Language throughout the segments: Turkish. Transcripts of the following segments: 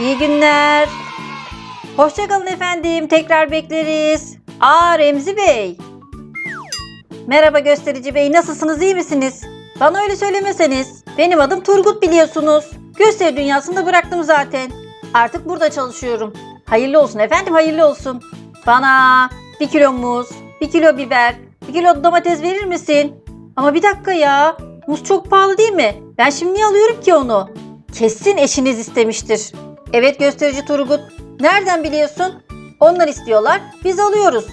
İyi günler. Hoşçakalın efendim. Tekrar bekleriz. Aa Remzi Bey. Merhaba gösterici bey. Nasılsınız? iyi misiniz? Bana öyle söylemeseniz. Benim adım Turgut biliyorsunuz. Gösteri dünyasında bıraktım zaten. Artık burada çalışıyorum. Hayırlı olsun efendim hayırlı olsun. Bana bir kilo muz, bir kilo biber, bir kilo domates verir misin? Ama bir dakika ya. Muz çok pahalı değil mi? Ben şimdi niye alıyorum ki onu? Kesin eşiniz istemiştir. Evet gösterici Turgut. Nereden biliyorsun? Onlar istiyorlar. Biz alıyoruz.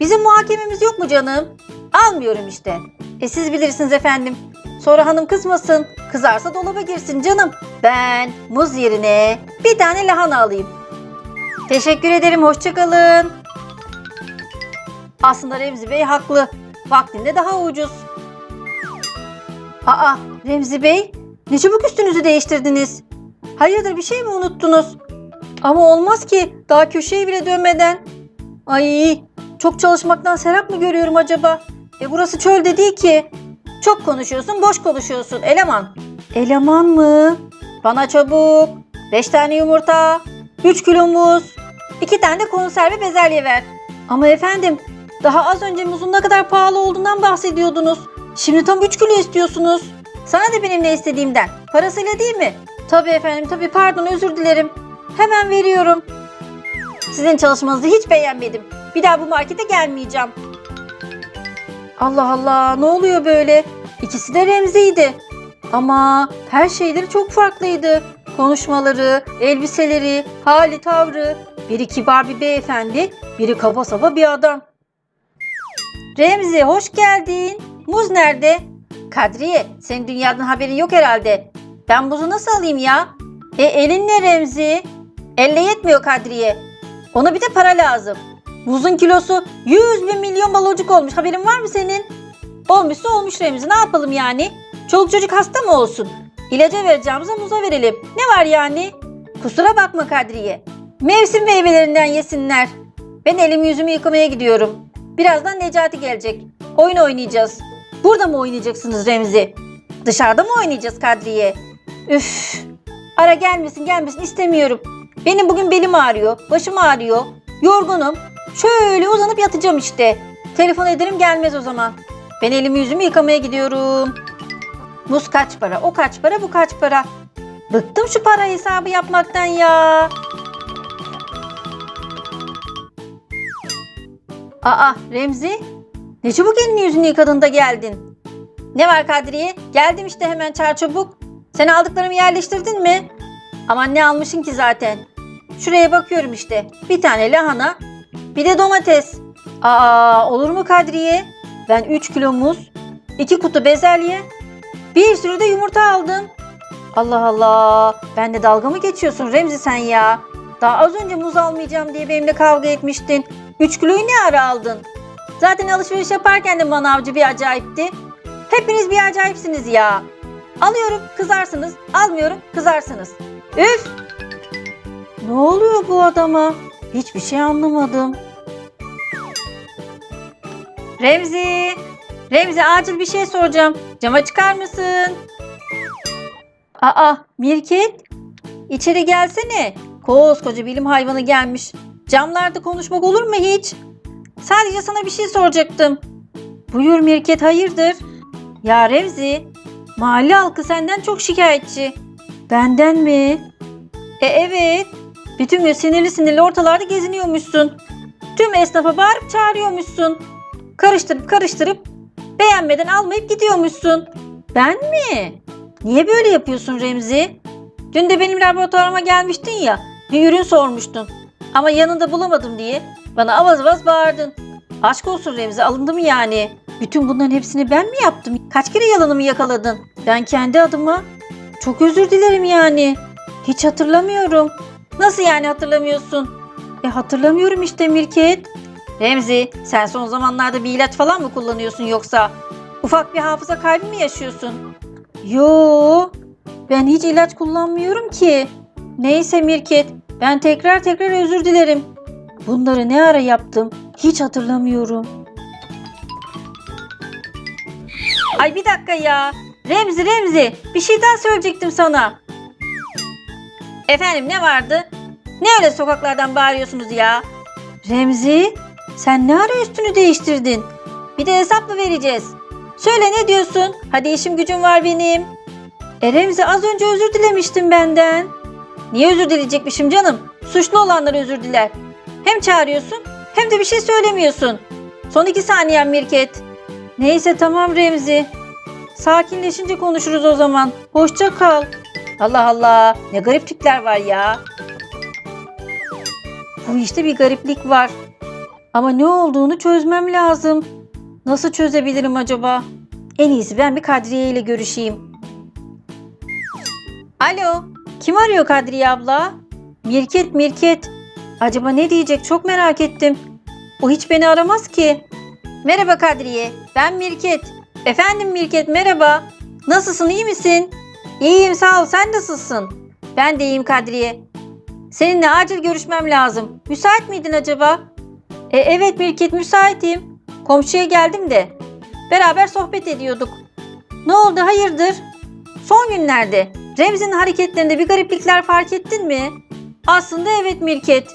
Bizim muhakememiz yok mu canım? Almıyorum işte. E siz bilirsiniz efendim. Sonra hanım kızmasın. Kızarsa dolaba girsin canım. Ben muz yerine bir tane lahana alayım. Teşekkür ederim. Hoşçakalın. Aslında Remzi Bey haklı. Vaktinde daha ucuz. Aa Remzi Bey ne çabuk üstünüzü değiştirdiniz. Hayırdır bir şey mi unuttunuz? Ama olmaz ki daha köşeyi bile dönmeden. Ay çok çalışmaktan serap mı görüyorum acaba? E burası çölde değil ki. Çok konuşuyorsun boş konuşuyorsun eleman. Eleman mı? Bana çabuk. 5 tane yumurta, 3 kilo muz, 2 tane de konserve bezelye ver. Ama efendim daha az önce muzun ne kadar pahalı olduğundan bahsediyordunuz. Şimdi tam 3 kilo istiyorsunuz. Sana da benim ne istediğimden. Parasıyla değil mi? Tabii efendim tabii pardon özür dilerim. Hemen veriyorum. Sizin çalışmanızı hiç beğenmedim. Bir daha bu markete gelmeyeceğim. Allah Allah ne oluyor böyle? İkisi de Remzi'ydi. Ama her şeyleri çok farklıydı. Konuşmaları, elbiseleri, hali tavrı. Biri kibar bir beyefendi, biri kaba saba bir adam. Remzi hoş geldin. Muz nerede? Kadriye senin dünyadan haberin yok herhalde. Ben muzu nasıl alayım ya? E elinle Remzi. Elle yetmiyor Kadriye. Ona bir de para lazım. Muzun kilosu 100 bin milyon balocuk olmuş. Haberin var mı senin? Olmuşsa olmuş Remzi. Ne yapalım yani? Çoluk çocuk hasta mı olsun? İlaca vereceğimize muza verelim. Ne var yani? Kusura bakma Kadriye. Mevsim meyvelerinden yesinler. Ben elimi yüzümü yıkamaya gidiyorum. Birazdan Necati gelecek. Oyun oynayacağız. Burada mı oynayacaksınız Remzi? Dışarıda mı oynayacağız Kadriye? Üf. Ara gelmesin gelmesin istemiyorum. Benim bugün belim ağrıyor, başım ağrıyor. Yorgunum. Şöyle uzanıp yatacağım işte. Telefon ederim gelmez o zaman. Ben elimi yüzümü yıkamaya gidiyorum. Muz kaç para, o kaç para, bu kaç para. Bıktım şu para hesabı yapmaktan ya. Aa Remzi, ne çabuk elini yüzünü yıkadın da geldin. Ne var Kadriye? Geldim işte hemen çar çabuk. Sen aldıklarımı yerleştirdin mi? Aman ne almışsın ki zaten. Şuraya bakıyorum işte. Bir tane lahana, bir de domates. Aa olur mu Kadriye? Ben 3 kilo muz, 2 kutu bezelye, bir sürü de yumurta aldım. Allah Allah. Ben de dalga mı geçiyorsun Remzi sen ya? Daha az önce muz almayacağım diye benimle kavga etmiştin. 3 kiloyu ne ara aldın? Zaten alışveriş yaparken de manavcı bir acayipti. Hepiniz bir acayipsiniz ya. Alıyorum kızarsınız, almıyorum kızarsınız. Üf! Ne oluyor bu adama? Hiçbir şey anlamadım. Remzi! Remzi acil bir şey soracağım. Cama çıkar mısın? Aa Mirket! İçeri gelsene. Koskoca bilim hayvanı gelmiş. Camlarda konuşmak olur mu hiç? Sadece sana bir şey soracaktım. Buyur Mirket hayırdır? Ya Remzi, mahalle halkı senden çok şikayetçi. Benden mi? E evet. Bütün gün sinirli sinirli ortalarda geziniyormuşsun. Tüm esnafa bağırıp çağırıyormuşsun. Karıştırıp karıştırıp beğenmeden almayıp gidiyormuşsun. Ben mi? Niye böyle yapıyorsun Remzi? Dün de benim laboratuvarıma gelmiştin ya, bir ürün sormuştun. Ama yanında bulamadım diye bana avaz avaz bağırdın. Aşk olsun Remzi, alındı mı yani? Bütün bunların hepsini ben mi yaptım? Kaç kere yalanımı yakaladın? Ben kendi adıma çok özür dilerim yani. Hiç hatırlamıyorum. Nasıl yani hatırlamıyorsun? E hatırlamıyorum işte Mirket. Remzi sen son zamanlarda bir ilaç falan mı kullanıyorsun yoksa? Ufak bir hafıza kaybı mı yaşıyorsun? Yo ben hiç ilaç kullanmıyorum ki. Neyse Mirket ben tekrar tekrar özür dilerim. Bunları ne ara yaptım hiç hatırlamıyorum. Ay bir dakika ya. Remzi Remzi bir şey daha söyleyecektim sana. Efendim ne vardı? Ne öyle sokaklardan bağırıyorsunuz ya? Remzi sen ne ara üstünü değiştirdin? Bir de hesap mı vereceğiz? Söyle ne diyorsun? Hadi işim gücüm var benim. E Remzi az önce özür dilemiştin benden. Niye özür dileyecekmişim canım? Suçlu olanlar özür diler. Hem çağırıyorsun hem de bir şey söylemiyorsun. Son iki saniyen Mirket. Neyse tamam Remzi. Sakinleşince konuşuruz o zaman. Hoşça kal. Allah Allah ne garip tipler var ya. Bu işte bir gariplik var. Ama ne olduğunu çözmem lazım. Nasıl çözebilirim acaba? En iyisi ben bir Kadriye ile görüşeyim. Alo, kim arıyor Kadriye abla? Mirket, Mirket. Acaba ne diyecek çok merak ettim. O hiç beni aramaz ki. Merhaba Kadriye, ben Mirket. Efendim Mirket merhaba. Nasılsın, iyi misin? İyiyim sağ ol, sen nasılsın? Ben de iyiyim Kadriye. Seninle acil görüşmem lazım. Müsait miydin acaba? E, evet Mirket müsaitim. Komşuya geldim de. Beraber sohbet ediyorduk. Ne oldu hayırdır? Son günlerde Remzi'nin hareketlerinde bir gariplikler fark ettin mi? Aslında evet Mirket.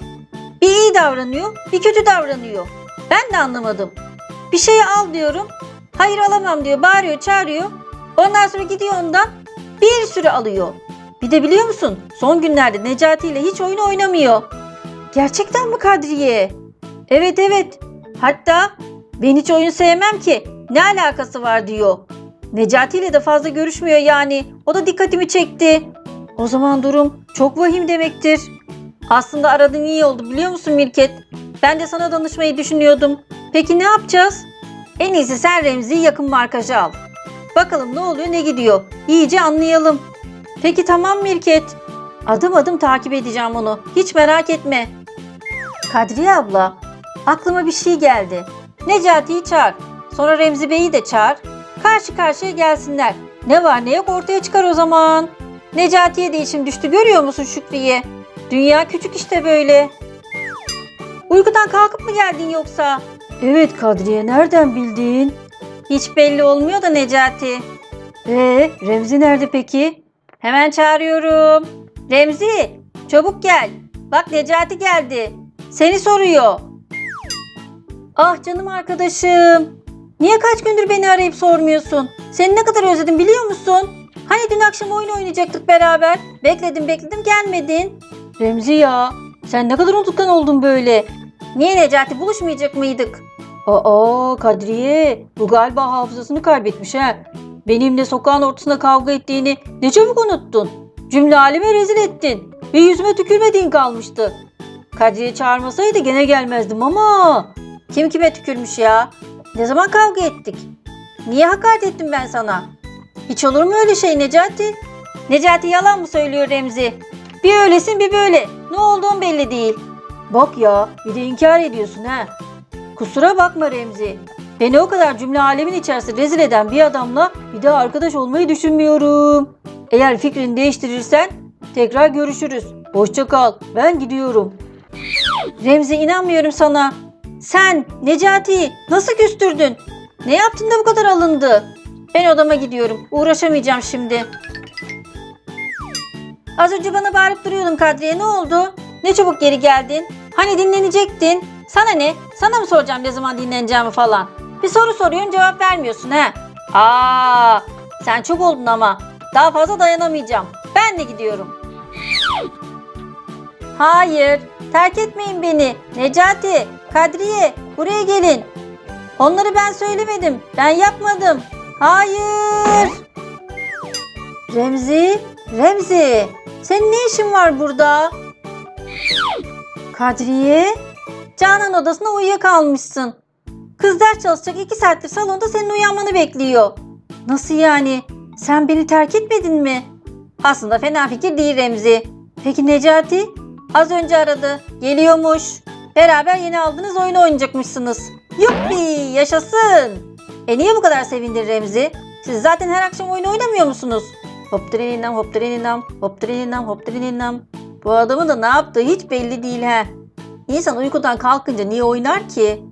Bir iyi davranıyor, bir kötü davranıyor. Ben de anlamadım. Bir şeyi al diyorum. Hayır alamam diyor, bağırıyor, çağırıyor. Ondan sonra gidiyor ondan bir sürü alıyor. Bir de biliyor musun? Son günlerde Necati ile hiç oyun oynamıyor. Gerçekten mi Kadriye? Evet evet. Hatta ben hiç oyun sevmem ki. Ne alakası var diyor. Necati ile de fazla görüşmüyor yani. O da dikkatimi çekti. O zaman durum çok vahim demektir. Aslında aradığın iyi oldu biliyor musun Mirket? Ben de sana danışmayı düşünüyordum. Peki ne yapacağız? En iyisi sen Remzi'yi yakın markaja al. Bakalım ne oluyor ne gidiyor. İyice anlayalım. Peki tamam Mirket. Adım adım takip edeceğim onu. Hiç merak etme. Kadriye abla, aklıma bir şey geldi. Necati'yi çağır. Sonra Remzi Bey'i de çağır. Karşı karşıya gelsinler. Ne var ne yok ortaya çıkar o zaman. Necati'ye de içim düştü görüyor musun Şükriye? Dünya küçük işte böyle. Uykudan kalkıp mı geldin yoksa? Evet Kadriye nereden bildin? Hiç belli olmuyor da Necati. Ee, Remzi nerede peki? Hemen çağırıyorum. Remzi, çabuk gel. Bak Necati geldi. Seni soruyor. Ah canım arkadaşım. Niye kaç gündür beni arayıp sormuyorsun? Seni ne kadar özledim biliyor musun? Hani dün akşam oyun oynayacaktık beraber. Bekledim bekledim gelmedin. Remzi ya sen ne kadar unutkan oldun böyle. Niye Necati buluşmayacak mıydık? Aa Kadriye bu galiba hafızasını kaybetmiş ha. Benimle sokağın ortasında kavga ettiğini ne çabuk unuttun. Cümle aleme rezil ettin. Ve yüzüme tükürmediğin kalmıştı. Kadriye çağırmasaydı gene gelmezdim ama. Kim kime tükürmüş ya? Ne zaman kavga ettik? Niye hakaret ettim ben sana? Hiç olur mu öyle şey Necati? Necati yalan mı söylüyor Remzi? Bir öylesin bir böyle. Ne olduğun belli değil. Bak ya bir de inkar ediyorsun ha. Kusura bakma Remzi. Beni o kadar cümle alemin içerisinde rezil eden bir adamla bir daha arkadaş olmayı düşünmüyorum. Eğer fikrini değiştirirsen tekrar görüşürüz. Hoşça kal. Ben gidiyorum. Remzi inanmıyorum sana. Sen Necati nasıl küstürdün? Ne yaptın da bu kadar alındı? Ben odama gidiyorum. Uğraşamayacağım şimdi. Az önce bana bağırıp duruyordun Kadriye. Ne oldu? Ne çabuk geri geldin? Hani dinlenecektin? Sana ne? Sana mı soracağım ne zaman dinleneceğimi falan? Bir soru soruyorsun cevap vermiyorsun he. Aa, sen çok oldun ama. Daha fazla dayanamayacağım. Ben de gidiyorum. Hayır, terk etmeyin beni. Necati, Kadriye, buraya gelin. Onları ben söylemedim. Ben yapmadım. Hayır. Remzi, Remzi. Senin ne işin var burada? Kadriye, Canan odasına uyuyakalmışsın. Kız ders çalışacak iki saattir salonda senin uyanmanı bekliyor. Nasıl yani? Sen beni terk etmedin mi? Aslında fena fikir değil Remzi. Peki Necati? Az önce aradı. Geliyormuş. Beraber yeni aldığınız oyunu oynayacakmışsınız. Yuppi yaşasın. E niye bu kadar sevindin Remzi? Siz zaten her akşam oyun oynamıyor musunuz? Hop treninam hop treninam hop treninam hop treninam. Bu adamın da ne yaptığı hiç belli değil he. İnsan uykudan kalkınca niye oynar ki?